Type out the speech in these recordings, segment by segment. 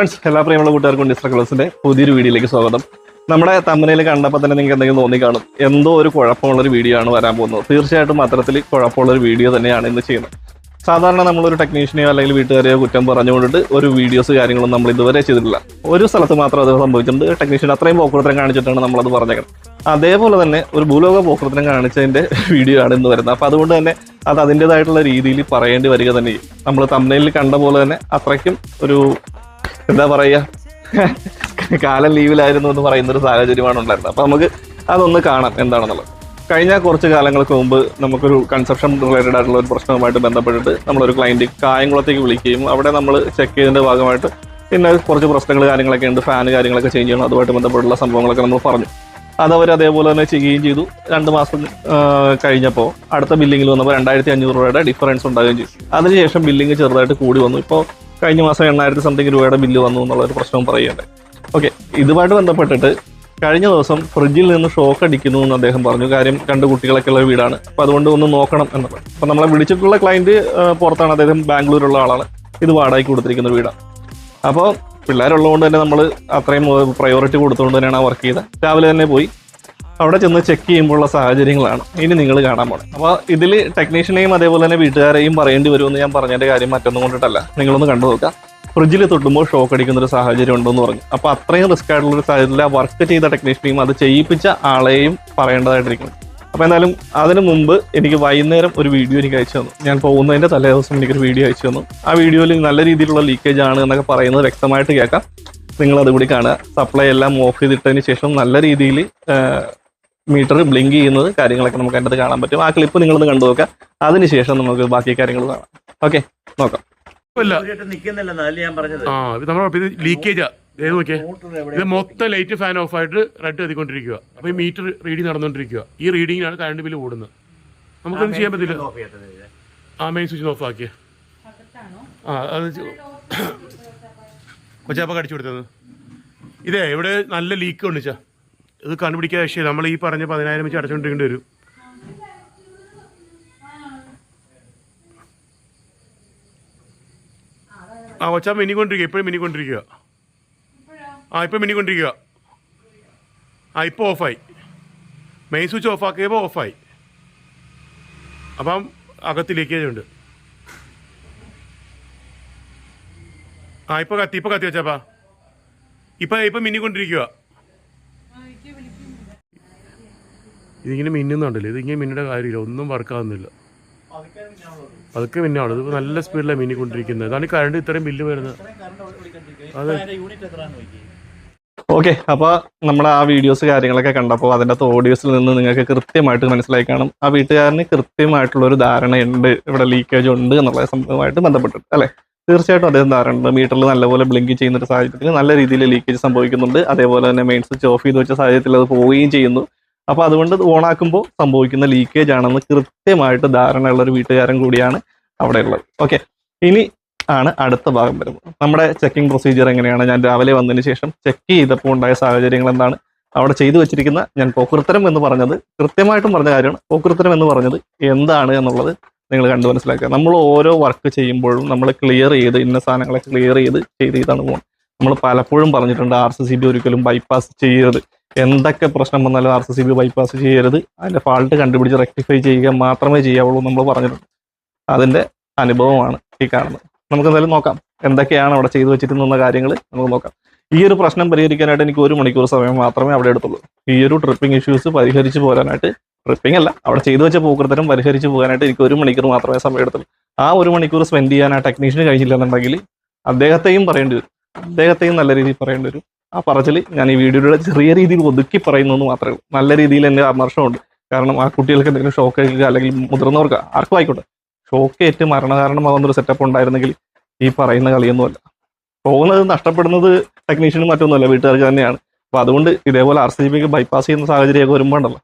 Friends എല്ലാ പ്രിയമുള്ള കൂട്ടുകാർക്കും ഡിസ്റ്റർ കളേഴ്സിന്റെ പുതിയൊരു വീഡിയോയിലേക്ക് സ്വാഗതം. നമ്മുടെ തമ്മനയിൽ കണ്ടപ്പോൾ തന്നെ നിങ്ങൾക്ക് എന്തെങ്കിലും തോന്നി കാണും. എന്തോ ഒരു കുഴപ്പമുള്ള ഒരു വീഡിയോ ആണ് വരാൻ പോകുന്നത്. തീർച്ചയായിട്ടും അത്തരത്തിൽ കുഴപ്പമുള്ള ഒരു വീഡിയോ തന്നെയാണ് ഇന്ന് ചെയ്യുന്നത്. സാധാരണ നമ്മളൊരു ടെക്നീഷ്യനെയോ അല്ലെങ്കിൽ വീട്ടുകാരെയോ കുറ്റം പറഞ്ഞുകൊണ്ടിട്ട് ഒരു വീഡിയോസ് കാര്യങ്ങളും നമ്മൾ ഇതുവരെ ചെയ്തിട്ടില്ല. ഒരു സ്ഥലത്ത് മാത്രം അത് സംഭവിച്ചിട്ടുണ്ട്. ടെക്നീഷ്യൻ അത്രയും പോക്കുറത്തിനും കാണിച്ചിട്ടാണ് നമ്മളത് പറഞ്ഞത് അതേപോലെ തന്നെ ഒരു ഭൂലോക പോക്കുറത്തിനും കാണിച്ചതിന്റെ വീഡിയോ ആണ് ഇന്ന് വരുന്നത്. അപ്പൊ അതുകൊണ്ട് തന്നെ അത് അതിന്റെതായിട്ടുള്ള രീതിയിൽ പറയേണ്ടി വരിക തന്നെ നമ്മൾ തമ്മിലിൽ കണ്ട പോലെ തന്നെ അത്രയ്ക്കും ഒരു എന്താ പറയാ? കാലം ലീവിലായിരുന്നു എന്ന് പറയുന്ന ഒരു സാഹചര്യമാണ് ഉണ്ടായിരുന്നത്. അപ്പൊ നമുക്ക് അതൊന്ന് കാണാം എന്താണെന്നുള്ളത്. കഴിഞ്ഞ കുറച്ച് കാലങ്ങൾക്ക് മുമ്പ് നമുക്കൊരു കൺസെപ്ഷൻ റിലേറ്റഡ് ആയിട്ടുള്ള ഒരു പ്രശ്നവുമായിട്ട് ബന്ധപ്പെട്ടിട്ട് നമ്മളൊരു ക്ലയന്റ് കായംകുളത്തേക്ക് വിളിക്കുകയും അവിടെ നമ്മൾ ചെക്ക് ചെയ്തതിന്റെ ഭാഗമായിട്ട് പിന്നെ കുറച്ച് പ്രശ്നങ്ങൾ കാര്യങ്ങളൊക്കെ ഉണ്ട് ഫാൻ കാര്യങ്ങളൊക്കെ ചേഞ്ച് ചെയ്യണം അതുമായിട്ട് ബന്ധപ്പെട്ടുള്ള സംഭവങ്ങളൊക്കെ നമ്മൾ പറഞ്ഞു. അത് അവർ അതേപോലെ തന്നെ ചെയ്യുകയും ചെയ്തു. രണ്ട് മാസം കഴിഞ്ഞപ്പോൾ അടുത്ത ബില്ലിങ്ങിൽ വന്നപ്പോൾ രണ്ടായിരത്തി അഞ്ഞൂറ് രൂപയുടെ ഡിഫറൻസ് ഉണ്ടാകുകയും ചെയ്തു. അതിനുശേഷം ബില്ലിങ് ചെറുതായിട്ട് കൂടി വന്നു. ഇപ്പോൾ കഴിഞ്ഞ മാസം എണ്ണായിരത്തി സംതിങ് രൂപയുടെ ബില്ല് വന്നു എന്നുള്ള ഒരു പ്രശ്നവും പറയുകയുണ്ട് ഓക്കെ ഇതുമായിട്ട് ബന്ധപ്പെട്ടിട്ട് കഴിഞ്ഞ ദിവസം ഫ്രിഡ്ജിൽ നിന്ന് ഷോക്ക് അടിക്കുന്നു എന്ന് അദ്ദേഹം പറഞ്ഞു. കാര്യം രണ്ട് കുട്ടികളൊക്കെ ഉള്ള വീടാണ്. അപ്പോൾ അതുകൊണ്ട് ഒന്ന് നോക്കണം എന്നുള്ളത്. അപ്പോൾ നമ്മളെ വിളിച്ചിട്ടുള്ള ക്ലയന്റ് പുറത്താണ്. അദ്ദേഹം ബാംഗ്ലൂരുള്ള ആളാണ്. ഇത് വാടകയ്ക്ക് കൊടുത്തിരിക്കുന്ന വീടാണ്. അപ്പോൾ പിള്ളേരുള്ളതുകൊണ്ട് തന്നെ നമ്മൾ അത്രയും പ്രയോറിറ്റി കൊടുത്തുകൊണ്ട് തന്നെയാണ് ആ വർക്ക് ചെയ്തത്. രാവിലെ തന്നെ പോയി. അവിടെ ചെന്ന് ചെക്ക് ചെയ്യുമ്പോഴുള്ള സാഹചര്യങ്ങളാണ്. ഇനി നിങ്ങൾ കാണാൻ പോകണം അപ്പോൾ ഇതിൽ ടെക്നീഷ്യനെയും അതേപോലെ തന്നെ വീട്ടുകാരെയും പറയേണ്ടി വരുമെന്ന് ഞാൻ പറഞ്ഞതിന്റെ കാര്യം മറ്റൊന്നും കൊണ്ടിട്ടല്ല. നിങ്ങളൊന്ന് കണ്ടു നോക്കുക. ഫ്രിഡ്ജിൽ തൊട്ടുമ്പോൾ ഷോക്ക് അടിക്കുന്ന ഒരു സാഹചര്യം ഉണ്ടെന്ന് പറഞ്ഞു. അപ്പോൾ അത്രയും റിസ്ക് ആയിട്ടുള്ള ഒരു സാഹചര്യത്തിൽ വർക്ക് ചെയ്ത ടെക്നീഷ്യനെയും അത് ചെയ്യിപ്പിച്ച ആളെയും പറയേണ്ടതായിട്ടിരിക്കുന്നു. അപ്പോൾ എന്തായാലും അതിനു മുമ്പ് എനിക്ക് വൈകുന്നേരം ഒരു വീഡിയോ എനിക്ക് അയച്ചു തന്നു. ഞാൻ പോകുന്നതിന്റെ തലേ ദിവസം എനിക്കൊരു വീഡിയോ അയച്ചു തന്നു. ആ വീഡിയോയിൽ നല്ല രീതിയിലുള്ള ലീക്കേജ് ആണ് എന്നൊക്കെ പറയുന്നത് വ്യക്തമായിട്ട് കേൾക്കാം. നിങ്ങൾ അതുകൂടി കാണുക. സപ്ലൈ എല്ലാം ഓഫ് ചെയ്തിട്ടതിന് ശേഷം നല്ല രീതിയിൽ മീറ്റർ ബ്ലിങ്ക് ചെയ്യുന്നത് കാര്യങ്ങളൊക്കെ നമുക്ക് അതിന്റെ കാണാൻ പറ്റും. ആ ക്ലിപ്പ് നിങ്ങളൊന്ന് കണ്ടു നോക്കുക. അതിനുശേഷം നമുക്ക് ബാക്കി കാര്യങ്ങൾ കാണാം. ഓക്കെ നോക്കാം. ലീക്കേജാ ഇത് മൊത്തം ലൈറ്റ് ഫാൻ ഓഫ് ആയിട്ട് റെഡ് എത്തിക്കൊണ്ടിരിക്കുക അപ്പൊ ഈ മീറ്റർ റീഡിങ് നടന്നുകൊണ്ടിരിക്കുക ഈ റീഡിങ്ങിനാണ് കറണ്ട് ബില്ല് കൂടുന്നത്. നമുക്ക് ചെയ്യാൻ പറ്റില്ല. ആ മെയിൻ സ്വിച്ച് ഓഫ് ആക്കിയ. ആ അത് കൊച്ചാപ്പ കടിച്ചു കൊടുത്തത്. ഇതേ ഇവിടെ നല്ല ലീക്ക് ഉണ്ട് ചാ. ഇത് കണ്ടുപിടിക്കാൻ ശരി നമ്മൾ ഈ പറഞ്ഞ പതിനായിരം വെച്ച് അടച്ചുകൊണ്ടിരിക്കേണ്ടി വരും. ആ കൊച്ചാ മിനിക്കൊണ്ടിരിക്കുക ഇപ്പോഴും മിനിക്കൊണ്ടിരിക്കുക ആ ഇപ്പം മിനിക്കൊണ്ടിരിക്കുക ആ ഇപ്പോൾ ഓഫായി. മെയിൻ സ്വിച്ച് ഓഫ് ആക്കിയപ്പോൾ ഓഫായി. അപ്പം അകത്ത് ലീക്കേജ് ഉണ്ട്. ആ ഇപ്പോൾ കത്തി ഇപ്പോൾ കത്തി വെച്ചാപ്പാ. ഇപ്പം മിനി മിന്നിക്കൊണ്ടിരിക്കുക ഇതിങ്ങനെ മിന്നുന്നുണ്ടല്ലോ ഇതിങ്ങനെ മിന്നിയുടെ കാര്യമില്ല. ഒന്നും വർക്കാവുന്നില്ല. അതൊക്കെ മിന്നാണ്. ഇത് നല്ല സ്പീഡിലാണ് മിന്നിക്കൊണ്ടിരിക്കുന്നത്. അതാണ് ഈ കറണ്ട് ഇത്രയും ബില്ല് വരുന്നത്. അതെ. ഓക്കെ അപ്പോൾ നമ്മൾ ആ വീഡിയോസ് കാര്യങ്ങളൊക്കെ കണ്ടപ്പോൾ അതിന്റെ അകത്ത് ഓഡിയോസിൽ നിന്ന് നിങ്ങൾക്ക് കൃത്യമായിട്ട് മനസ്സിലായി കാണും. ആ വീട്ടുകാരന് കൃത്യമായിട്ടുള്ള ഒരു ധാരണയുണ്ട്. ഇവിടെ ലീക്കേജ് ഉണ്ട് എന്നുള്ള സംഭവമായിട്ട് ബന്ധപ്പെട്ടിട്ട് അല്ലെ? തീർച്ചയായിട്ടും അദ്ദേഹം ധാരണ ഉണ്ട് മീറ്ററിൽ നല്ലപോലെ ബ്ലിങ്ക് ചെയ്യുന്ന ഒരു സാഹചര്യത്തിൽ നല്ല രീതിയിൽ ലീക്കേജ് സംഭവിക്കുന്നുണ്ട്. അതേപോലെ തന്നെ മെയിൻ സ്വിച്ച് ഓഫ് ചെയ്ത് വെച്ച സാഹചര്യത്തിൽ അത് പോവുകയും ചെയ്യുന്നു. അപ്പൊ അതുകൊണ്ട് ഓണാക്കുമ്പോൾ സംഭവിക്കുന്ന ലീക്കേജ് ആണെന്ന് കൃത്യമായിട്ട് ധാരണയുള്ള ഒരു വീട്ടുകാരൻ കൂടിയാണ് അവിടെ ഉള്ളത്. ഓക്കെ ഇനി ആണ് അടുത്ത ഭാഗം വരുന്നത്. നമ്മുടെ ചെക്കിംഗ് പ്രൊസീജിയർ എങ്ങനെയാണ്? ഞാൻ രാവിലെ വന്നതിന് ശേഷം ചെക്ക് ചെയ്തപ്പോൾ ഉണ്ടായ സാഹചര്യങ്ങൾ എന്താണ്? അവിടെ ചെയ്തു വെച്ചിരിക്കുന്ന ഞാൻ പോക്കുരുത്തരം എന്ന് പറഞ്ഞത് കൃത്യമായിട്ടും പറഞ്ഞ കാര്യമാണ്. പോക്കുരുത്തരം എന്ന് പറഞ്ഞത് എന്താണ് എന്നുള്ളത് നിങ്ങൾ കണ്ടു മനസ്സിലാക്കുക. നമ്മൾ ഓരോ വർക്ക് ചെയ്യുമ്പോഴും നമ്മൾ ക്ലിയർ ചെയ്ത് ഇന്ന സാധനങ്ങളെ ക്ലിയർ ചെയ്ത് ചെയ്ത് ചെയ്താണ് പോകുന്നത് നമ്മൾ പലപ്പോഴും പറഞ്ഞിട്ടുണ്ട് ആർ സി സി ബി ഒരിക്കലും ബൈപ്പാസ് ചെയ്യരുത്. എന്തൊക്കെ പ്രശ്നം വന്നാലും R C C B bypass ചെയ്യരുത്. അതിന്റെ ഫാൾട്ട് കണ്ടുപിടിച്ച് റെക്ടിഫൈ ചെയ്യുക മാത്രമേ ചെയ്യാവുള്ളൂ നമ്മൾ പറഞ്ഞിട്ടുണ്ട്. അതിന്റെ അനുഭവമാണ് ഈ കാണുന്നത്. നമുക്ക് എന്തായാലും നോക്കാം. എന്തൊക്കെയാണ് അവിടെ ചെയ്തു വെച്ചിരുന്ന കാര്യങ്ങൾ നമുക്ക് നോക്കാം. ഈ ഒരു പ്രശ്നം പരിഹരിക്കാനായിട്ട് എനിക്ക് ഒരു മണിക്കൂർ സമയം മാത്രമേ അവിടെ എടുത്തുള്ളൂ. ഈ ഒരു ട്രിപ്പിംഗ് ഇഷ്യൂസ് പരിഹരിച്ച് പോരാനായിട്ട് ട്രിപ്പിംഗ് അല്ല അവിടെ ചെയ്തു വെച്ച പൂക്കൃത്തരം പരിഹരിച്ച് പോകാനായിട്ട് എനിക്ക് ഒരു മണിക്കൂർ മാത്രമേ സമയം എടുത്തുള്ളൂ. ആ ഒരു മണിക്കൂർ സ്പെൻഡ് ചെയ്യാൻ ആ ടെക്നീഷ്യന് കഴിഞ്ഞില്ല എന്നുണ്ടെങ്കിൽ അദ്ദേഹത്തെയും പറയേണ്ടി വരും. അദ്ദേഹത്തെയും നല്ല രീതിയിൽ പറയേണ്ടി വരും. ആ പറച്ചിൽ ഞാൻ ഈ വീഡിയോയുടെ ചെറിയ രീതിയിൽ ഒതുക്കി പറയുന്നു മാത്രമേ ഉള്ളൂ. നല്ല രീതിയിൽ എന്റെ അമർഷമുണ്ട് കാരണം ആ കുട്ടികൾക്ക് എന്തെങ്കിലും ഷോക്ക് ഏൽക്കുക അല്ലെങ്കിൽ മുതിർന്നവർക്ക് ആർക്കും ആയിക്കോട്ടെ. ഷോക്ക് ഏറ്റ് മരണകാരണമാകുന്ന ഒരു സെറ്റപ്പ് ഉണ്ടായിരുന്നെങ്കിൽ ഈ പറയുന്ന കളിയൊന്നുമല്ല. പോകുന്നത് നഷ്ടപ്പെടുന്നത് ടെക്നീഷ്യനും മറ്റൊന്നുമല്ല വീട്ടുകാർക്ക് തന്നെയാണ്. അപ്പോൾ അതുകൊണ്ട് ഇതേപോലെ ആർ സി ബിക്ക് ബൈപ്പാസ് ചെയ്യുന്ന സാഹചര്യമൊക്കെ വരുമ്പോണ്ടല്ലോ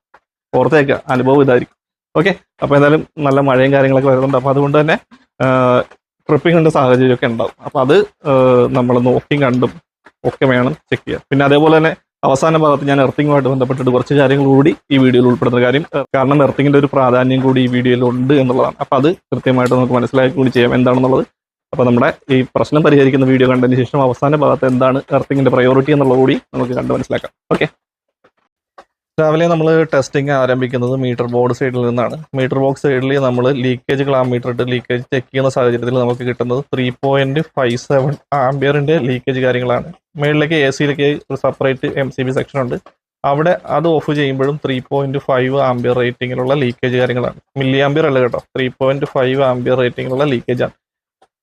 പുറത്തേക്ക് അനുഭവം ഇതായിരിക്കും. ഓക്കെ അപ്പോൾ എന്തായാലും നല്ല മഴയും കാര്യങ്ങളൊക്കെ വരുന്നുണ്ട്. അപ്പോൾ അതുകൊണ്ട് തന്നെ ട്രിപ്പിങ്ങിന്റെ സാഹചര്യമൊക്കെ ഉണ്ടാവും. അപ്പൊ അത് നമ്മൾ നോക്കിയും കണ്ടും ഒക്കെ വേണം ചെക്ക് ചെയ്യാൻ. പിന്നെ അതേപോലെ തന്നെ അവസാന ഭാഗത്ത് ഞാൻ എർത്തിങ്ങുമായിട്ട് ബന്ധപ്പെട്ടിട്ട് കുറച്ച് കാര്യങ്ങൾ കൂടി ഈ വീഡിയോയിൽ ഉൾപ്പെടുന്ന കാര്യം കാരണം എർത്തിങ്ങിന്റെ ഒരു പ്രാധാന്യം കൂടി ഈ വീഡിയോയിൽ ഉണ്ട് എന്നുള്ളതാണ്. അപ്പൊ അത് കൃത്യമായിട്ട് നമുക്ക് മനസ്സിലാക്കി കൂടി ചെയ്യാം എന്താണെന്നുള്ളത്. അപ്പോൾ നമ്മുടെ ഈ പ്രശ്നം പരിഹരിക്കുന്ന വീഡിയോ കണ്ടതിന് ശേഷം അവസാന ഭാഗത്ത് എന്താണ് എർത്തിങ്ങിന്റെ പ്രയോറിറ്റി എന്നുള്ളത് കൂടി നമുക്ക് കണ്ട് മനസ്സിലാക്കാം. ഓക്കെ രാവിലെ നമ്മൾ ടെസ്റ്റിംഗ് ആരംഭിക്കുന്നത് മീറ്റർ ബോർഡ് സൈഡിൽ നിന്നാണ്. മീറ്റർ ബോക്സ് സൈഡിൽ നമ്മൾ ലീക്കേജ് ക്ലാമീറ്റർ ഇട്ട് ലീക്കേജ് ചെക്ക് ചെയ്യുന്ന സാഹചര്യത്തിൽ നമുക്ക് കിട്ടുന്നത് ത്രീ പോയിന്റ് ഫൈവ് സെവൻ ആംബിയറിന്റെ ലീക്കേജ് കാര്യങ്ങളാണ്. മേളിലേക്ക് എ സിയിലേക്ക് ഒരു separate M C B section ഉണ്ട്. അവിടെ അത് ഓഫ് ചെയ്യുമ്പോഴും ത്രീ പോയിന്റ് ഫൈവ് ആംബിയർ റേറ്റിംഗിലുള്ള ലീക്കേജ് കാര്യങ്ങളാണ്. മില്ലി ആംബിയർ അല്ല കേട്ടോ. ത്രീ പോയിന്റ് ഫൈവ് ആംബിയർ റേറ്റിംഗിലുള്ള ലീക്കേജ് ആണ്.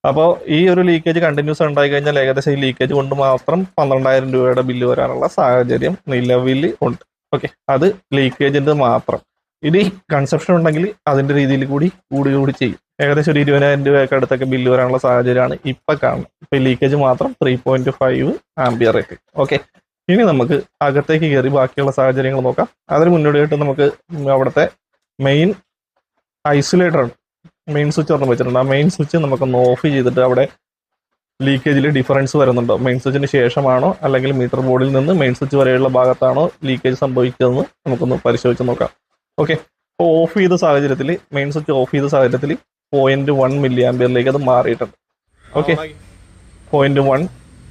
അപ്പോൾ ഈ ഒരു ലീക്കേജ് കണ്ടിന്യൂസ് ഉണ്ടായി കഴിഞ്ഞാൽ ഏകദേശം ഈ ലീക്കേജ് കൊണ്ട് മാത്രം പന്ത്രണ്ടായിരം രൂപയുടെ ബില്ല് വരാനുള്ള സാഹചര്യം നിലവിൽ ഉണ്ട്. ഓക്കെ അത് ലീക്കേജിന്റെ മാത്രം. ഇനി കൺസെപ്ഷൻ ഉണ്ടെങ്കിൽ അതിന്റെ രീതിയിൽ കൂടി കൂടി കൂടി ചെയ്യും. ഏകദേശം ഒരു ഇരുപതിനായിരം രൂപയൊക്കെ അടുത്തൊക്കെ ബില്ല് വരാനുള്ള സാഹചര്യമാണ് ഇപ്പൊ കാണുന്നത്. ഇപ്പൊ ലീക്കേജ് മാത്രം ത്രീ പോയിന്റ് ഫൈവ് ആംബിയർ ഒക്കെ ഓക്കെ ഇനി നമുക്ക് അകത്തേക്ക് കയറി ബാക്കിയുള്ള സാഹചര്യങ്ങൾ നോക്കാം. അതിന് മുന്നോടിയായിട്ട് നമുക്ക് അവിടുത്തെ മെയിൻ ഐസൊലേറ്റർ മെയിൻ സ്വിച്ച് ഒരെണ്ണം വെച്ചിട്ടുണ്ട്. ആ മെയിൻ സ്വിച്ച് നമുക്കൊന്ന് ഓഫ് ചെയ്തിട്ട് അവിടെ ലീക്കേജിൽ ഡിഫറൻസ് വരുന്നുണ്ടോ? മെയിൻ സ്വിച്ചിന് ശേഷമാണോ? അല്ലെങ്കിൽ മീറ്റർ ബോർഡിൽ നിന്ന് മെയിൻ സ്വിച്ച് വരെയുള്ള ഭാഗത്താണോ ലീക്കേജ് സംഭവിക്കുന്നതെന്ന് നമുക്കൊന്ന് പരിശോധിച്ച് നോക്കാം. ഓക്കെ അപ്പോൾ ഓഫ് ചെയ്ത സാഹചര്യത്തിൽ മെയിൻ സ്വിച്ച് ഓഫ് ചെയ്ത സാഹചര്യത്തിൽ പോയിന്റ് വൺ മില്ലി ആംബിയറിലേക്ക് അത് മാറിയിട്ടുണ്ട്. Okay point one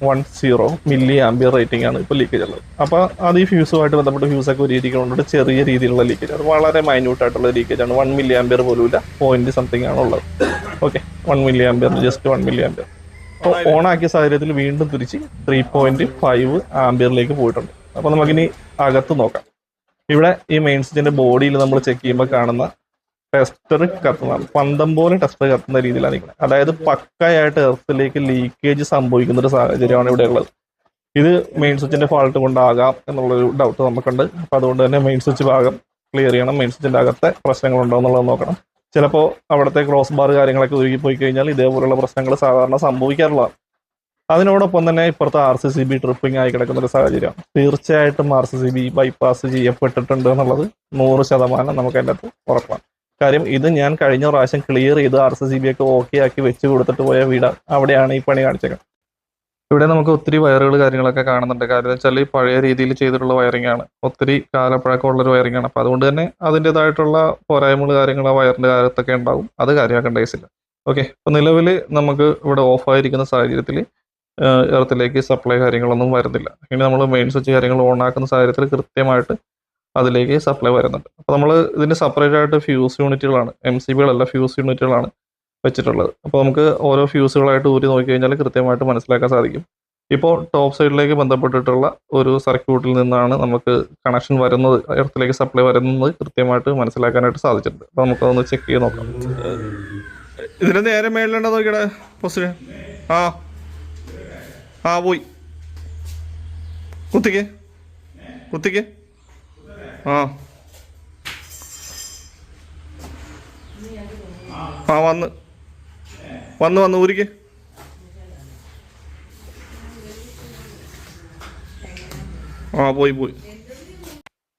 one zero milli ampere rating ആണ് ഇപ്പോൾ ലീക്കേജ് ഉള്ളത്. അപ്പോൾ അത് ഈ ഫ്യൂസുമായിട്ട് ബന്ധപ്പെട്ട് ഫ്യൂസൊക്കെ ഒരു രീതിക്ക് കൊണ്ടിട്ട് ചെറിയ രീതിയിലുള്ള ലീക്കേജ് അത് വളരെ മൈന്യൂട്ട് ആയിട്ടുള്ള ലീക്കേജ് ആണ്. വൺ മില്ലി ആംബിയർ പോലും ഇല്ല പോയിന്റ് സംതിങ് ആണ് ഉള്ളത് okay one milli ampere just one milli ampere അപ്പോൾ ഓൺ ആക്കിയ സാഹചര്യത്തിൽ വീണ്ടും തിരിച്ച് ത്രീ പോയിന്റ് ഫൈവ് ആംബിയറിലേക്ക് പോയിട്ടുണ്ട്. അപ്പോൾ നമുക്കിനി അകത്ത് നോക്കാം. ഇവിടെ ഈ മെയിൻ സ്വിച്ചിന്റെ ബോഡിയിൽ നമ്മൾ ചെക്ക് ചെയ്യുമ്പോൾ കാണുന്ന ടെസ്റ്റർ കത്തുന്നതാണ്. പന്തം പോലെ ടെസ്റ്റർ കത്തുന്ന രീതിയിലാണ് നിൽക്കുന്നത്. അതായത് പക്കയായിട്ട് എർത്തിലേക്ക് ലീക്കേജ് സംഭവിക്കുന്ന ഒരു സാഹചര്യമാണ് ഇവിടെ ഉള്ളത്. ഇത് മെയിൻ സ്വിച്ചിന്റെ ഫാൾട്ട് കൊണ്ടാകാം എന്നുള്ളൊരു ഡൗട്ട് നമുക്കുണ്ട്. അപ്പൊ അതുകൊണ്ട് തന്നെ മെയിൻ സ്വിച്ച് ഭാഗം ക്ലിയർ ചെയ്യണം. മെയിൻ സ്വിച്ചിന്റെ അകത്തെ പ്രശ്നങ്ങളുണ്ടോ എന്നുള്ളത് നോക്കണം. ചിലപ്പോൾ അവിടുത്തെ ക്രോസ് ബാർ കാര്യങ്ങളൊക്കെ ഒരുക്കി പോയി കഴിഞ്ഞാൽ ഇതേപോലുള്ള പ്രശ്നങ്ങൾ സാധാരണ സംഭവിക്കാറുള്ളതാണ് അതിനോടൊപ്പം തന്നെ ഇപ്പുറത്തെ R C C B tripping ആയി കിടക്കുന്ന ഒരു സാഹചര്യം. തീർച്ചയായിട്ടും R C C B bypass ചെയ്യപ്പെട്ടിട്ടുണ്ട് എന്നുള്ളത് നൂറ് ശതമാനം നമുക്ക് അതിന്റെ അകത്ത് ഉറപ്പാണ്. കാര്യം ഇത് ഞാൻ കഴിഞ്ഞ പ്രാവശ്യം ക്ലിയർ ചെയ്ത് ആർ സി സി ബി ഒക്കെ ഓക്കെ ആക്കി വെച്ച് കൊടുത്തിട്ട് പോയ വീട് അവിടെയാണ് ഈ പണി കാണിച്ചേക്കുന്നത്. ഇവിടെ നമുക്ക് ഒത്തിരി വയറുകൾ കാര്യങ്ങളൊക്കെ കാണുന്നുണ്ട്. കാരണം വെച്ചാൽ ഈ പഴയ രീതിയിൽ ചെയ്തിട്ടുള്ള വയറിംഗ് ആണ്. ഒത്തിരി കാലപ്പഴക്കമുള്ള ഒരു വയറിംഗ് ആണ്. അപ്പം അതുകൊണ്ട് തന്നെ അതിന്റെതായിട്ടുള്ള പോരായ്മകൾ കാര്യങ്ങൾ ആ വയറിന്റെ കാര്യത്തൊക്കെ ഉണ്ടാവും. അത് കാര്യമാക്കേണ്ട കേസില്ല ഓക്കെ അപ്പൊ നിലവിൽ നമുക്ക് ഇവിടെ ഓഫായിരിക്കുന്ന സാഹചര്യത്തിൽ എർത്തിലേക്ക് സപ്ലൈ കാര്യങ്ങളൊന്നും വരുന്നില്ല. ഇനി നമ്മൾ മെയിൻ സ്വിച്ച് കാര്യങ്ങൾ ഓൺ ആക്കുന്ന സാഹചര്യത്തിൽ കൃത്യമായിട്ട് അതിലേക്ക് സപ്ലൈ വരുന്നുണ്ട്. അപ്പോൾ നമ്മൾ ഇതിന് സെപ്പറേറ്റ് ആയിട്ട് ഫ്യൂസ് യൂണിറ്റുകളാണ് എം സി ബികളല്ല ഫ്യൂസ് യൂണിറ്റുകളാണ് വെച്ചിട്ടുള്ളത്. അപ്പോൾ നമുക്ക് ഓരോ ഫ്യൂസുകളായിട്ട് ഊരി നോക്കി കഴിഞ്ഞാൽ കൃത്യമായിട്ട് മനസ്സിലാക്കാൻ സാധിക്കും. ഇപ്പോൾ ടോപ്പ് സൈഡിലേക്ക് ബന്ധപ്പെട്ടിട്ടുള്ള ഒരു സർക്യൂട്ടിൽ നിന്നാണ് നമുക്ക് കണക്ഷൻ വരുന്നത് എർത്തിലേക്ക് സപ്ലൈ വരുന്നത് കൃത്യമായിട്ട് മനസ്സിലാക്കാനായിട്ട് സാധിച്ചിട്ടുണ്ട്. അപ്പോൾ നമുക്കതൊന്ന് ചെക്ക് ചെയ്ത് നോക്കാം. ഇതിന് നേരെ മേളിലുണ്ടോ നോക്കിയടെ പോസ്റ്റ് ആ. ആ പോയി. കുത്തിക്ക്. കുത്തിക്ക്. ആ. ആ വന്ന്. വന്ന് വന്ന് ഊരിക്ക്. ആ പോയി പോയി.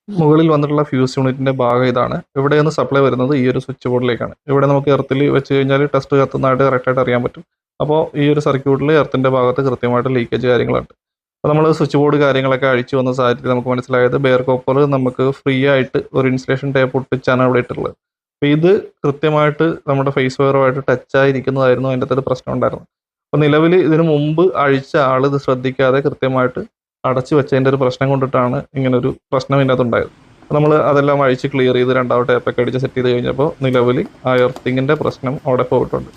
മുകളിൽ വന്നിട്ടുള്ള ഫ്യൂസ് യൂണിറ്റിന്റെ ഭാഗം ഇതാണ്. ഇവിടെ നിന്ന് സപ്ലൈ വരുന്നത് ഈ ഒരു സ്വിച്ച് ബോർഡിലേക്കാണ് ഇവിടെ നമുക്ക് എർത്തിൽ വെച്ച് കഴിഞ്ഞാൽ ടെസ്റ്റ് കത്തുന്നതായിട്ട് കറക്റ്റായിട്ട് അറിയാൻ പറ്റും. അപ്പോൾ ഈ ഒരു സർക്യൂട്ടിൽ എർത്തിന്റെ ഭാഗത്ത് കൃത്യമായിട്ട് ലീക്കേജ് കാര്യങ്ങളുണ്ട്. അപ്പോൾ നമ്മൾ സ്വിച്ച് ബോർഡ് കാര്യങ്ങളൊക്കെ അഴിച്ചു വന്ന സാഹചര്യത്തിൽ നമുക്ക് മനസ്സിലായത് ബെയർ കോപ്പർ നമുക്ക് ഫ്രീ ആയിട്ട് ഒരു ഇൻസുലേഷൻ ടേപ്പ് ഒട്ടിച്ചാണ് ഇവിടെ ഇട്ടുള്ളത്. അപ്പോൾ ഇത് കൃത്യമായിട്ട് നമ്മുടെ ഫേസ് വെയറുമായിട്ട് ടച്ച് ആയിരിക്കുന്നതായിരുന്നു അതിന്റെ അകത്തൊരു പ്രശ്നം ഉണ്ടായിരുന്നത്. അപ്പോൾ നിലവിൽ ഇതിന് മുമ്പ് അഴിച്ച ആൾ ഇത് ശ്രദ്ധിക്കാതെ കൃത്യമായിട്ട് അടച്ചു വെച്ചതിന്റെ ഒരു പ്രശ്നം കൊണ്ടിട്ടാണ് ഇങ്ങനൊരു പ്രശ്നം ഇതിനകത്ത് ഉണ്ടായത്. നമ്മൾ അതെല്ലാം അഴിച്ച് ക്ലിയർ ചെയ്ത് രണ്ടാമത്തെ ടേപ്പൊക്കെ അടിച്ച് സെറ്റ് ചെയ്ത് കഴിഞ്ഞപ്പോൾ നിലവിൽ ആ എർത്തിങ്ങിന്റെ പ്രശ്നം അവിടെ പോയിട്ടുണ്ട്.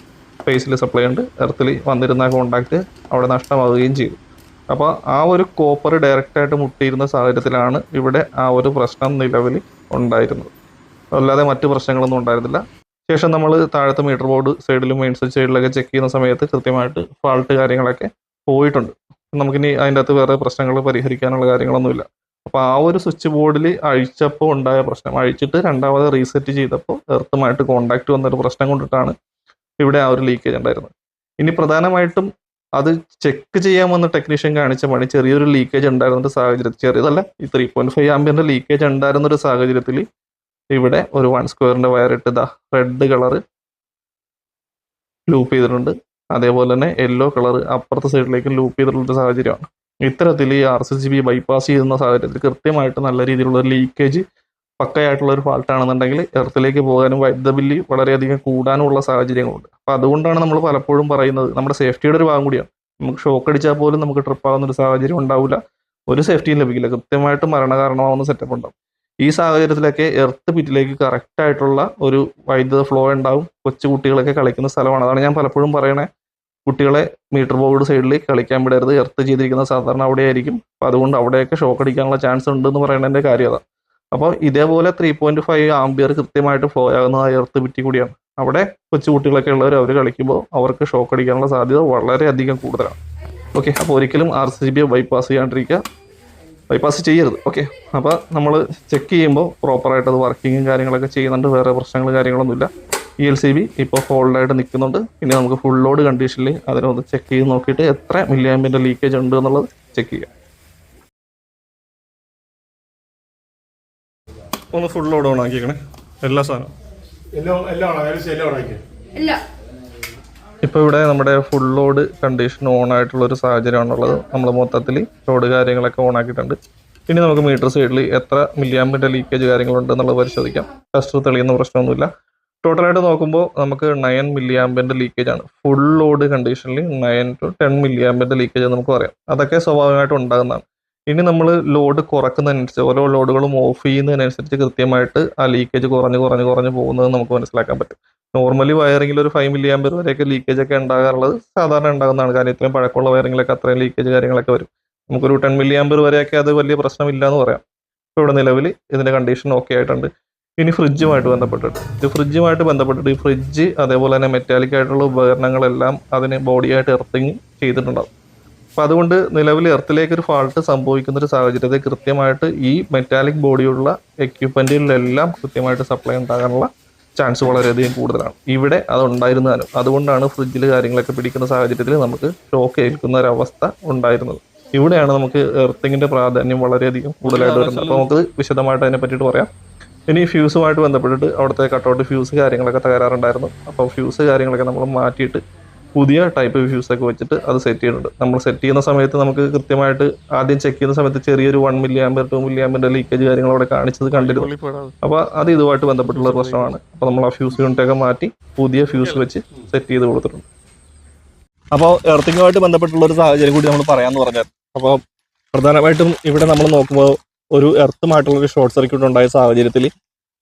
ഫേസിൽ സപ്ലൈ ഉണ്ട്. എർത്തിൽ വന്നിരുന്ന കോണ്ടാക്റ്റ് അവിടെ നഷ്ടമാവുകയും ചെയ്തു. അപ്പോൾ ആ ഒരു കോപ്പർ ഡയറക്റ്റായിട്ട് മുട്ടിയിരുന്ന സാഹചര്യത്തിലാണ് ഇവിടെ ആ ഒരു പ്രശ്നം നിലവിൽ ഉണ്ടായിരുന്നത്. അല്ലാതെ മറ്റു പ്രശ്നങ്ങളൊന്നും ഉണ്ടായിരുന്നില്ല. ശേഷം നമ്മൾ താഴത്തെ മീറ്റർ ബോർഡ് സൈഡിലും മെയിൻ സ്വിച്ച് സൈഡിലൊക്കെ ചെക്ക് ചെയ്യുന്ന സമയത്ത് കൃത്യമായിട്ട് ഫാൾട്ട് കാര്യങ്ങളൊക്കെ പോയിട്ടുണ്ട്. നമുക്കിനി അതിന്റെ അകത്ത് വേറെ പ്രശ്നങ്ങൾ പരിഹരിക്കാനുള്ള കാര്യങ്ങളൊന്നുമില്ല. അപ്പോൾ ആ ഒരു സ്വിച്ച് ബോർഡിൽ അഴിച്ചപ്പോൾ ഉണ്ടായ പ്രശ്നം അഴിച്ചിട്ട് രണ്ടാമത് റീസെറ്റ് ചെയ്തപ്പോൾ എർത്തുമായിട്ട് കോണ്ടാക്ട് വന്നൊരു പ്രശ്നം കൊണ്ടിട്ടാണ് ഇവിടെ ആ ഒരു ലീക്കേജ് ഉണ്ടായിരുന്നത്. ഇനി പ്രധാനമായിട്ടും അത് ചെക്ക് ചെയ്യാൻ വന്ന ടെക്നീഷ്യൻ കാണിച്ച പണി ചെറിയൊരു ലീക്കേജ് ഉണ്ടായിരുന്ന സാഹചര്യത്തിൽ ചെറിയതല്ല ഈ ത്രീ പോയിന്റ് ഫൈവ് ആംബിയറിന്റെ ലീക്കേജ് ഉണ്ടായിരുന്ന ഒരു സാഹചര്യത്തിൽ ഇവിടെ ഒരു വൺ സ്ക്വയറിന്റെ ഇട്ട് ഇതാ റെഡ് കളറ് ലൂപ്പ് ചെയ്തിട്ടുണ്ട്. അതേപോലെ തന്നെ യെല്ലോ കളർ അപ്പുറത്തെ സൈഡിലേക്ക് ലൂപ്പ് ചെയ്തിട്ടുള്ള സാഹചര്യമാണ്. ഇത്തരത്തിൽ ഈ R C C B bypass ചെയ്യുന്ന സാഹചര്യത്തിൽ കൃത്യമായിട്ട് നല്ല രീതിയിലുള്ള ഒരു ലീക്കേജ് പക്കയായിട്ടുള്ള ഒരു ഫാൾട്ട് ആണെന്നുണ്ടെങ്കിൽ എർത്തിലേക്ക് പോകാനും വൈദ്യുത ബില്ല് വളരെയധികം കൂടാനുമുള്ള സാഹചര്യങ്ങളുണ്ട്. അപ്പോൾ അതുകൊണ്ടാണ് നമ്മൾ പലപ്പോഴും പറയുന്നത് നമ്മുടെ സേഫ്റ്റിയുടെ ഒരു ഭാഗം കൂടിയാണ്. നമുക്ക് ഷോക്ക് അടിച്ചാൽ പോലും നമുക്ക് ട്രിപ്പ് ആവുന്ന ഒരു സാഹചര്യം ഉണ്ടാവില്ല. ഒരു സേഫ്റ്റിയും ലഭിക്കില്ല. കൃത്യമായിട്ട് മരണകാരണമാവുന്ന സെറ്റപ്പ് ഉണ്ടാവും. ഈ സാഹചര്യത്തിലൊക്കെ എർത്ത് പിറ്റിലേക്ക് കറക്റ്റ് ആയിട്ടുള്ള ഒരു വൈദ്യുത ഫ്ലോ ഉണ്ടാവും. കൊച്ചു കുട്ടികളൊക്കെ കളിക്കുന്ന സ്ഥലമാണ്. അതാണ് ഞാൻ പലപ്പോഴും പറയണേ. കുട്ടികളെ മീറ്റർ ബോർഡ് സൈഡിൽ കളിക്കാൻ വിടരുത്. എർത്ത് ചെയ്തിരിക്കുന്ന സാധാരണ അവിടെ ആയിരിക്കും അപ്പോൾ അതുകൊണ്ട് അവിടെയൊക്കെ ഷോക്ക് അടിക്കാനുള്ള ചാൻസ് ഉണ്ട് എന്ന് പറയുന്നതിന്റെ കാര്യം അതാണ് അപ്പോൾ ഇതേപോലെ ത്രീ പോയിന്റ് ഫൈവ് ആംബിയർ കൃത്യമായിട്ട് ഫ്ലോ ആകുന്ന ആ എർത്ത് പിറ്റി കൂടിയാണ്. അവിടെ കൊച്ചു കുട്ടികളൊക്കെ ഉള്ളവർ അവർ കളിക്കുമ്പോൾ അവർക്ക് ഷോക്ക് അടിക്കാനുള്ള സാധ്യത വളരെയധികം കൂടുതലാണ്. ഓക്കെ അപ്പോൾ ഒരിക്കലും ആർ സി ബി ബൈപ്പാസ് ചെയ്യാണ്ടിരിക്കുക. ബൈപ്പാസ് ചെയ്യരുത്. ഓക്കെ അപ്പോൾ നമ്മൾ ചെക്ക് ചെയ്യുമ്പോൾ പ്രോപ്പറായിട്ട് അത് വർക്കിങ്ങും കാര്യങ്ങളൊക്കെ ചെയ്യുന്നുണ്ട്. വേറെ പ്രശ്നങ്ങൾ കാര്യങ്ങളൊന്നുമില്ല. ഇ എൽ സി ബി ഇപ്പോൾ ഹോൾഡായിട്ട് നിൽക്കുന്നുണ്ട്. പിന്നെ നമുക്ക് ഫുൾ ലോഡ് കണ്ടീഷനിൽ അതിനെ ഒന്ന് ചെക്ക് ചെയ്ത് നോക്കിയിട്ട് എത്ര മില്ലിയാമ്പിന്റെ ലീക്കേജ് ഉണ്ട് എന്നുള്ളത് ചെക്ക് ചെയ്യാം. ഒന്ന് ഫുൾ ലോഡ് ഓൺ ആക്കിയേക്കണേ. എല്ലാ സാധനവും. എല്ലാം എല്ലാം ആണ് എല്ലാം ഇപ്പോൾ ഇവിടെ നമ്മുടെ ഫുൾ ലോഡ് കണ്ടീഷൻ ഓൺ ആയിട്ടുള്ള ഒരു സാഹചര്യമാണുള്ളത്. നമ്മൾ മൊത്തത്തിൽ ലോഡ് കാര്യങ്ങളൊക്കെ ഓൺ ആക്കിയിട്ടുണ്ട്. ഇനി നമുക്ക് മീറ്റർ സൈഡിൽ എത്ര മില്ലിയാമ്പിന്റെ ലീക്കേജ് കാര്യങ്ങളുണ്ട് എന്നുള്ളത് പരിശോധിക്കാം. ടെസ്റ്റ് തെളിയുന്ന പ്രശ്നമൊന്നുമില്ല. ടോട്ടലായിട്ട് നോക്കുമ്പോൾ നമുക്ക് നയൻ മില്ലിയാമ്പിന്റെ ലീക്കേജ് ആണ്. ഫുൾ ലോഡ് കണ്ടീഷനിൽ നയൻ ടു ടെൻ മില്ലിയാമ്പിന്റെ ലീക്കേജ് നമുക്ക് പറയാം. അതൊക്കെ സ്വാഭാവികമായിട്ട് ഉണ്ടാകുന്നതാണ്. ഇനി നമ്മൾ ലോഡ് കുറക്കുന്നതിനനുസരിച്ച് ഓരോ ലോഡുകളും ഓഫ് ചെയ്യുന്നതിനനുസരിച്ച് കൃത്യമായിട്ട് ആ ലീക്കേജ് കുറഞ്ഞ് കുറഞ്ഞ് കുറഞ്ഞ് പോകുന്നത് നമുക്ക് മനസ്സിലാക്കാൻ പറ്റും. നോർമലി വയറിംഗിൽ ഒരു ഫൈവ് മില്ലി ആമ്പർ വരെയൊക്കെ ലീക്കേജ് ഒക്കെ ഉണ്ടാകാറുള്ളത് സാധാരണ ഉണ്ടാകുന്നതാണ്. കാരണം ഇത്രയും പഴക്കമുള്ള വയറിങ്ങിലൊക്കെ അത്രയും ലീക്കേജ് കാര്യങ്ങളൊക്കെ വരും. നമുക്കൊരു ടെൻ മില്ലി ആമ്പർ വരെയൊക്കെ അത് വലിയ പ്രശ്നമില്ല എന്ന് പറയാം. ഇപ്പോൾ ഇവിടെ നിലവിൽ ഇതിന്റെ കണ്ടീഷൻ ഓക്കെ ആയിട്ടുണ്ട്. ഇനി ഫ്രിഡ്ജുമായിട്ട് ബന്ധപ്പെട്ടിട്ട്. ഇത് ഫ്രിഡ്ജുമായിട്ട് ബന്ധപ്പെട്ടിട്ട് ഈ ഫ്രിഡ്ജ് അതേപോലെ തന്നെ മെറ്റാലിക് ആയിട്ടുള്ള ഉപകരണങ്ങളെല്ലാം അതിന് ബോഡിയായിട്ട് എർത്തിങ് ചെയ്തിട്ടുണ്ടാകും അപ്പം അതുകൊണ്ട് നിലവിൽ എർത്തിലേക്ക് ഒരു ഫാൾട്ട് സംഭവിക്കുന്ന ഒരു സാഹചര്യത്തിൽ കൃത്യമായിട്ട് ഈ മെറ്റാലിക് ബോഡിയുള്ള എക്യുപ്മെന്റിലെല്ലാം കൃത്യമായിട്ട് സപ്ലൈ ഉണ്ടാകാനുള്ള ചാൻസ് വളരെയധികം കൂടുതലാണ്. ഇവിടെ അതുണ്ടായിരുന്നാലും അതുകൊണ്ടാണ് ഫ്രിഡ്ജിൽ കാര്യങ്ങളൊക്കെ പിടിക്കുന്ന സാഹചര്യത്തിൽ നമുക്ക് ഷോക്ക് ഏൽക്കുന്ന ഒരവസ്ഥ ഉണ്ടായിരുന്നത്. ഇവിടെയാണ് നമുക്ക് എർത്തിങ്ങിന്റെ പ്രാധാന്യം വളരെയധികം കൂടുതലായിട്ട് വരുന്നത്. അപ്പോൾ നമുക്ക് വിശദമായിട്ട് അതിനെ പറ്റിയിട്ട് പറയാം. ഇനി ഫ്യൂസുമായിട്ട് ബന്ധപ്പെട്ടിട്ട് അവിടുത്തെ കട്ടൗട്ട് ഫ്യൂസ് കാര്യങ്ങളൊക്കെ തകരാറുണ്ടായിരുന്നു. അപ്പോൾ ഫ്യൂസ് കാര്യങ്ങളൊക്കെ നമ്മൾ മാറ്റിയിട്ട് പുതിയ ടൈപ്പ് ഓഫ് ഫ്യൂസ് ഒക്കെ വെച്ചിട്ട് അത് സെറ്റ് ചെയ്യുന്നുണ്ട്. നമ്മൾ സെറ്റ് ചെയ്യുന്ന സമയത്ത് നമുക്ക് കൃത്യമായിട്ട് ആദ്യം ചെക്ക് ചെയ്യുന്ന സമയത്ത് ചെറിയൊരു one milli ampere two milli ആമ്പറിന്റെ leakage കാര്യങ്ങൾ അവിടെ കാണിച്ചത് കണ്ടിരുന്നു. അപ്പോൾ അത് ഇതുമായിട്ട് ബന്ധപ്പെട്ടുള്ള പ്രശ്നമാണ്. അപ്പോൾ നമ്മൾ ആ ഫ്യൂസ് യൂണിറ്റ് ഒക്കെ മാറ്റി പുതിയ ഫ്യൂസ് വെച്ച് സെറ്റ് ചെയ്ത് കൊടുത്തിട്ടുണ്ട്. അപ്പോൾ എർത്തിങ്ങുമായിട്ട് ബന്ധപ്പെട്ടുള്ള ഒരു സാഹചര്യം കൂടി നമ്മൾ പറയാമെന്ന് പറഞ്ഞാൽ അപ്പോൾ പ്രധാനമായിട്ടും ഇവിടെ നമ്മൾ നോക്കുമ്പോൾ ഒരു എർത്തുമായിട്ടുള്ള ഒരു ഷോർട്ട് സർക്യൂട്ട് ഉണ്ടായ സാഹചര്യത്തിൽ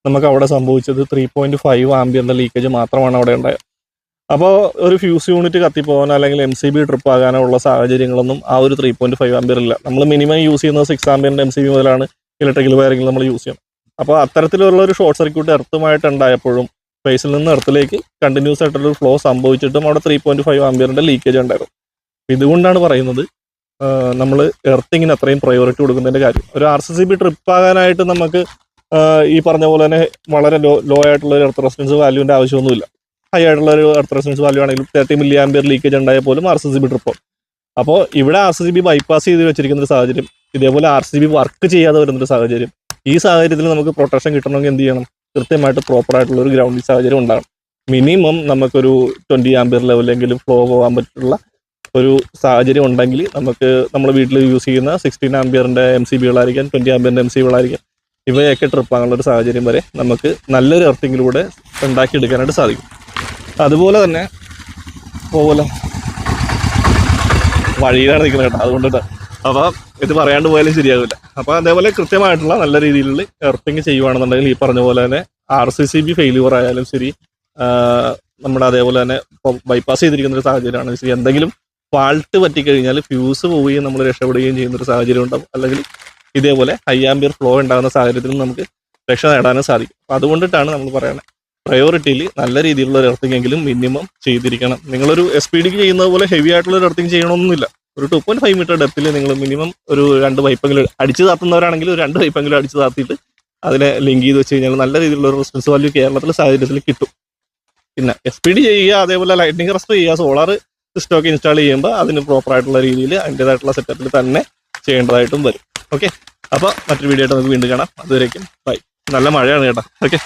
നമുക്ക് അവിടെ സംഭവിച്ചത് ത്രീ പോയിന്റ് ഫൈവ് ആംബിയറിന്റെ ലീക്കേജ് മാത്രമാണ് അവിടെ ഉണ്ടായത് അപ്പോൾ ഒരു ഫ്യൂസ് യൂണിറ്റ് കത്തിപ്പോകാനോ അല്ലെങ്കിൽ എം സി ബി ട്രിപ്പ് ആകാനോ ഉള്ള സാഹചര്യങ്ങളൊന്നും ആ ഒരു ത്രീ പോയിന്റ് ഫൈവ് ഇല്ല. നമ്മൾ മിനിമം യൂസ് ചെയ്യുന്നത് സിക്സ് ആംബിയറിന്റെ എം സി ബി മുതലാണ് ഇലക്ട്രിക്കൽ വയറിംഗിൽ നമ്മൾ യൂസ് ചെയ്യണം അപ്പോൾ അത്തരത്തിലുള്ള ഒരു ഷോർട്ട് സർക്യൂട്ട് എർത്തുമായിട്ട് ഉണ്ടായപ്പോഴും ഫേസിൽ നിന്ന് എർത്തിലേക്ക് കണ്ടിന്യൂസ് ആയിട്ടുള്ളൊരു ഫ്ലോ സംഭവിച്ചിട്ടും അവിടെ ത്രീ പോയിന്റ് ഫൈവ് ആംബിയറിന്റെ ലീക്കേജ് ഉണ്ടായിരുന്നു. ഇതുകൊണ്ടാണ് പറയുന്നത് നമ്മൾ എർത്തിങ്ങിന് അത്രയും പ്രയോറിറ്റി കൊടുക്കുന്നതിന്റെ കാര്യം. ഒരു R C C B trip ആകാനായിട്ട് നമുക്ക് ഈ പറഞ്ഞ പോലെ തന്നെ വളരെ ലോ ലോ ആയിട്ടുള്ള ഒരു എർത്ത് റെസിസ്റ്റൻസ് വാല്യൂവിന്റെ ആവശ്യമൊന്നുമില്ല. ഹൈ ആയിട്ടുള്ള ഒരു എർത്ത് റെസിസ്റ്റൻസ് വാല്യൂ ആണെങ്കിലും തേർട്ടി മില്ലി ആംബിയർ ലീക്കേജ് ഉണ്ടായ പോലും R C C B trip അപ്പോൾ ഇവിടെ R C C B bypass ചെയ്ത് വെച്ചിരിക്കുന്ന ഒരു സാഹചര്യം ഇതേപോലെ ആർ സി ബി വർക്ക് ചെയ്യാതെ വരുന്നൊരു സാഹചര്യം ഈ സാഹചര്യത്തിൽ നമുക്ക് പ്രൊട്ടക്ഷൻ കിട്ടണമെങ്കിൽ എന്ത് ചെയ്യണം? കൃത്യമായിട്ട് പ്രോപ്പർ ആയിട്ടുള്ള ഒരു ഗ്രൗണ്ടിങ് സാഹചര്യം ഉണ്ടാകണം. മിനിമം നമുക്കൊരു ട്വന്റി ആംബിയർ ലെവലെങ്കിലും ഫ്ലോ പോകാൻ പറ്റുള്ള ഒരു സാഹചര്യം ഉണ്ടെങ്കിൽ നമുക്ക് നമ്മൾ വീട്ടിൽ യൂസ് ചെയ്യുന്ന സിക്സ്റ്റീൻ ആംബിയറിന്റെ എം സി ബികളായിരിക്കാം ട്വന്റി ആംബിയറിന്റെ എം സി ബികളായിരിക്കാം ഇവയൊക്കെ ട്രിപ്പ് ആകാനുള്ള ഒരു സാഹചര്യം വരെ നമുക്ക് നല്ലൊരു എർത്തിങ്ങിലൂടെ ഉണ്ടാക്കിയെടുക്കാനായിട്ട് സാധിക്കും. അതുപോലെ തന്നെ പോലെ വഴിയിലാണ് നിൽക്കുന്നത് കേട്ടോ അതുകൊണ്ടിട്ട്. അപ്പോൾ ഇത് പറയാണ്ട് പോയാലും ശരിയാവില്ല. അപ്പോൾ അതേപോലെ കൃത്യമായിട്ടുള്ള നല്ല രീതിയിലുള്ള എർത്തിങ് ചെയ്യുവാണെന്നുണ്ടെങ്കിൽ ഈ പറഞ്ഞ പോലെ തന്നെ R C C B failure ആയാലും ശരി നമ്മുടെ അതേപോലെ തന്നെ ഇപ്പോൾ ബൈപ്പാസ് ചെയ്തിരിക്കുന്ന ഒരു സാഹചര്യമാണ് ശരി എന്തെങ്കിലും ഫാൾട്ട് പറ്റിക്കഴിഞ്ഞാൽ ഫ്യൂസ് പോവുകയും നമ്മൾ രക്ഷപ്പെടുകയും ചെയ്യുന്ന ഒരു സാഹചര്യം ഉണ്ടാവും. അല്ലെങ്കിൽ ഇതേപോലെ ഹൈ ആംബിയർ ഫ്ലോ ഉണ്ടാകുന്ന സാഹചര്യത്തിൽ നമുക്ക് രക്ഷ നേടാനും സാധിക്കും. അപ്പോൾ അതുകൊണ്ടിട്ടാണ് നമ്മൾ പറയുന്നത് പ്രയോറിറ്റിയിൽ നല്ല രീതിയിലുള്ള ഒരു എർത്തിങ് എങ്കിലും മിനിമം ചെയ്തിരിക്കണം. നിങ്ങളൊരു എസ് പി ഡിക്ക് ചെയ്യുന്നത് പോലെ ഹെവി ആയിട്ടുള്ള ഒരു എർത്തിങ് ചെയ്യണമെന്നില്ല ഒരു ടു പോയിന്റ് ഫൈവ് മീറ്റർ ഡെപ്തിൽ നിങ്ങൾ മിനിമം ഒരു രണ്ട് പൈപ്പെങ്കിലും അടിച്ച് താത്തുന്നവരാണെങ്കിൽ ഒരു രണ്ട് പൈപ്പെങ്കിലും അടിച്ച് താത്തിയിട്ട് അതിനെ ലിങ്ക് ചെയ്ത് വെച്ച് കഴിഞ്ഞാൽ നല്ല രീതിയിലുള്ള ഒരു വാല്യൂ കേരളത്തിലെ സാഹചര്യത്തിൽ കിട്ടും. പിന്നെ എസ് പി ഡി ചെയ്യുക അതേപോലെ ലൈറ്റിംഗ് റെസ്റ്റ് ചെയ്യുക സോളാർ സിസ്റ്റം ഒക്കെ ഇൻസ്റ്റാൾ ചെയ്യുമ്പോൾ അതിന് പ്രോപ്പർ ആയിട്ടുള്ള രീതിയിൽ അതിന്റെതായിട്ടുള്ള സെറ്റപ്പിൽ തന്നെ ചെയ്യേണ്ടതായിട്ടും വരും. ഓക്കെ അപ്പോൾ മറ്റൊരു വീഡിയോ ആയിട്ട് നമുക്ക് വീണ്ടും കാണാം. അതുവരേക്കും ബൈ നല്ല മഴയാണ് കേട്ടോ. ഓക്കെ